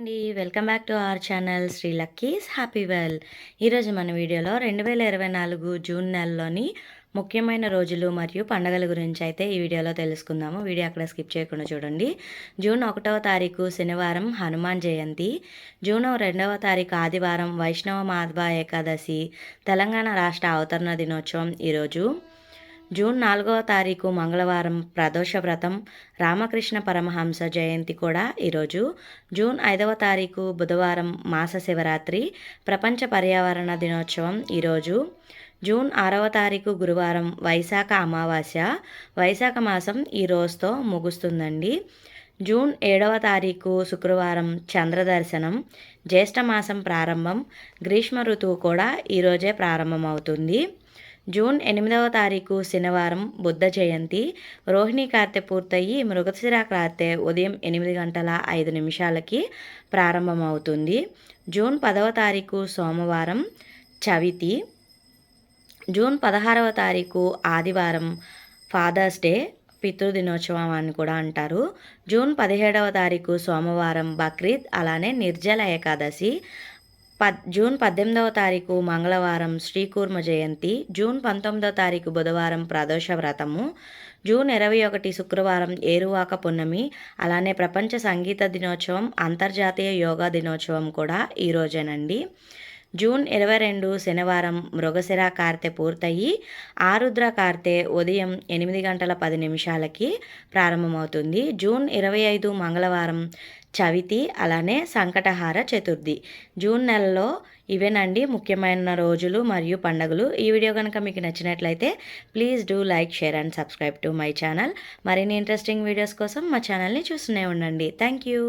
అండి. Welcome back to our channel Sri lucky's. Happy well. ఈరోజు మన వీడియోలో రెండు వేల ఇరవై నాలుగు జూన్ నెలలోని ముఖ్యమైన రోజులు మరియు పండగల గురించి అయితే ఈ వీడియోలో తెలుసుకుందాము. వీడియో అక్కడ స్కిప్ చేయకుండా చూడండి. జూన్ ఒకటవ తారీఖు శనివారం హనుమాన్ జయంతి. జూన్ రెండవ తారీఖు ఆదివారం వైష్ణవ మాధవ ఏకాదశి. తెలంగాణ రాష్ట్ర అవతరణ దినోత్సవం ఈరోజు జూన్ నాలుగవ తారీఖు మంగళవారం ప్రదోష వ్రతం రామకృష్ణ పరమహంస జయంతి కూడా ఈరోజు జూన్ ఐదవ తారీఖు బుధవారం మాస శివరాత్రి ప్రపంచ పర్యావరణ దినోత్సవం ఈరోజు జూన్ ఆరవ తారీఖు గురువారం వైశాఖ అమావాస్య. వైశాఖ మాసం ఈ రోజుతో ముగుస్తుందండి. జూన్ ఏడవ తారీఖు శుక్రవారం చంద్రదర్శనం జ్యేష్ఠ మాసం ప్రారంభం గ్రీష్మ ఋతువు కూడా ఈరోజే ప్రారంభమవుతుంది. జూన్ ఎనిమిదవ తారీఖు శనివారం బుద్ధ జయంతి. రోహిణి కార్తె పూర్తయి మృగశిర కార్తె ఉదయం ఎనిమిది గంటల ఐదు నిమిషాలకి ప్రారంభమవుతుంది. జూన్ పదవ తారీఖు సోమవారం చవితి. జూన్ పదహారవ తారీఖు ఆదివారం ఫాదర్స్ డే పితృదినోత్సవం అని కూడా అంటారు. జూన్ పదిహేడవ తారీఖు సోమవారం బక్రీద్ అలానే నిర్జల ఏకాదశి. పద్ జూన్ పద్దెనిమిదవ తారీఖు మంగళవారం శ్రీకూర్మ జయంతి జూన్ పంతొమ్మిదవ తారీఖు బుధవారం ప్రదోష వ్రతము జూన్ ఇరవై ఒకటి శుక్రవారం ఏరువాక పున్నమి అలానే ప్రపంచ సంగీత దినోత్సవం అంతర్జాతీయ యోగా దినోత్సవం కూడా ఈరోజేనండి జూన్ ఇరవై రెండు శనివారం మృగశిర కార్తె పూర్తయి ఆరుద్ర కార్తె ఉదయం ఎనిమిది గంటల పది నిమిషాలకి ప్రారంభమవుతుంది. జూన్ ఇరవై ఐదు మంగళవారం చవితి అలానే సంకటహార చతుర్థి. జూన్ నెలలో ఇవేనండి ముఖ్యమైన రోజులు మరియు పండుగలు. ఈ వీడియో కనుక మీకు నచ్చినట్లయితే please do like share and subscribe to my channel. మరిన్ని ఇంట్రెస్టింగ్ వీడియోస్ కోసం మా ఛానల్ని చూస్తూనే ఉండండి. Thank you.